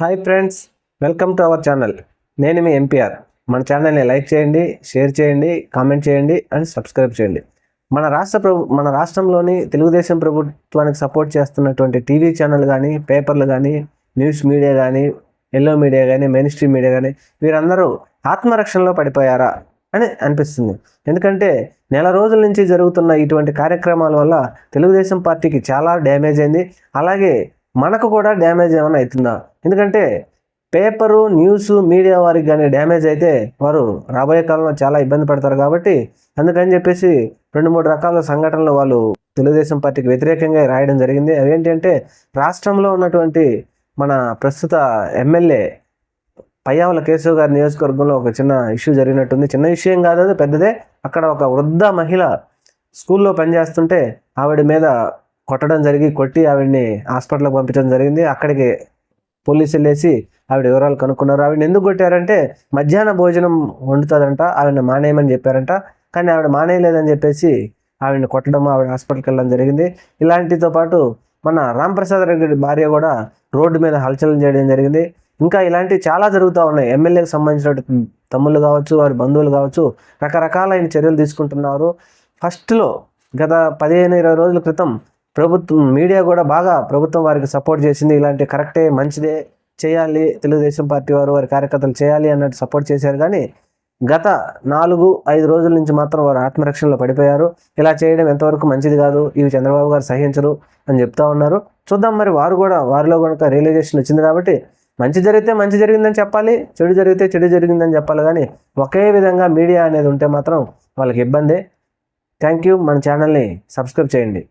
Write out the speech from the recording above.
Hi friends welcome to our channel. నేను మీ MPR మన ఛానల్ని లైక్ చేయండి షేర్ చేయండి కామెంట్ చేయండి అండ్ సబ్స్క్రైబ్ చేయండి. మన రాష్ట్ర ప్రభు మన రాష్ట్రంలోని తెలుగుదేశం ప్రభుత్వానికి సపోర్ట్ చేస్తున్నటువంటి టీవీ ఛానల్ కానీ పేపర్లు కానీ న్యూస్ మీడియా కానీ ఎల్లో మీడియా కానీ మెయిన్ స్ట్రీమ్ మీడియా కానీ వీరందరూ ఆత్మరక్షణలో పడిపోయారా అని అనిపిస్తుంది. ఎందుకంటే నెల రోజుల నుంచి జరుగుతున్న ఇటువంటి కార్యక్రమాల వల్ల తెలుగుదేశం పార్టీకి చాలా డ్యామేజ్ అయింది. అలాగే మనకు కూడా డ్యామేజ్ ఏమైనా అవుతుందా? ఎందుకంటే పేపరు న్యూస్ మీడియా వారికి కానీ డ్యామేజ్ అయితే వారు రాబోయే కాలంలో చాలా ఇబ్బంది పడతారు కాబట్టి అందుకని చెప్పేసి రెండు మూడు రకాల సంఘటనలు వాళ్ళు తెలుగుదేశం పార్టీకి వ్యతిరేకంగా రాయడం జరిగింది. అవేంటంటే రాష్ట్రంలో ఉన్నటువంటి మన ప్రస్తుత ఎమ్మెల్యే పయ్యావుల కేశవ్ గారి నియోజకవర్గంలో ఒక చిన్న ఇష్యూ జరిగినట్టుంది. చిన్న విషయం కాదు అది పెద్దదే. అక్కడ ఒక వృద్ధ మహిళ స్కూల్లో పనిచేస్తుంటే ఆవిడ మీద కొట్టడం జరిగి కొట్టి ఆవిడని హాస్పిటల్కి పంపించడం జరిగింది. అక్కడికి పోలీసులు వేసి ఆవిడ వివరాలు కనుక్కున్నారు. ఆవిడని ఎందుకు కొట్టారంటే మధ్యాహ్న భోజనం వండుతుందంట ఆవిడని మానేయమని చెప్పారంట. కానీ ఆవిడ మానేయలేదని చెప్పేసి ఆవిడని కొట్టడం ఆవిడ హాస్పిటల్కి వెళ్ళడం జరిగింది. ఇలాంటితో పాటు మన రాంప్రసాద్ రెడ్డి భార్య కూడా రోడ్డు మీద హల్చల్ చేయడం జరిగింది. ఇంకా ఇలాంటివి చాలా జరుగుతూ ఉన్నాయి. ఎమ్మెల్యేకి సంబంధించిన తమ్ముళ్ళు కావచ్చు వారి బంధువులు కావచ్చు రకరకాలైన చర్యలు తీసుకుంటున్నారు. ఫస్ట్లో గత పదిహేను ఇరవై రోజుల క్రితం ప్రభుత్వం మీడియా కూడా బాగా ప్రభుత్వం వారికి సపోర్ట్ చేసింది. ఇలాంటి కరెక్టే మంచిదే చేయాలి తెలుగుదేశం పార్టీ వారు వారి కార్యకర్తలు చేయాలి అన్నట్టు సపోర్ట్ చేశారు. కానీ గత నాలుగు ఐదు రోజుల నుంచి మాత్రం వారు ఆత్మరక్షణలో పడిపోయారు. ఇలా చేయడం ఎంతవరకు మంచిది కాదు ఇవి చంద్రబాబు గారు సహించరు అని చెప్తా ఉన్నారు. చూద్దాం మరి వారు కూడా వారిలో కనుక రియలైజేషన్ వచ్చింది కాబట్టి మంచి జరిగితే మంచి జరిగిందని చెప్పాలి చెడు జరిగితే చెడు జరిగిందని చెప్పాలి. కానీ ఒకే విధంగా మీడియా అనేది ఉంటే మాత్రం వాళ్ళకి ఇబ్బందే. Thank you. మన ఛానల్ని సబ్స్క్రైబ్ చేయండి.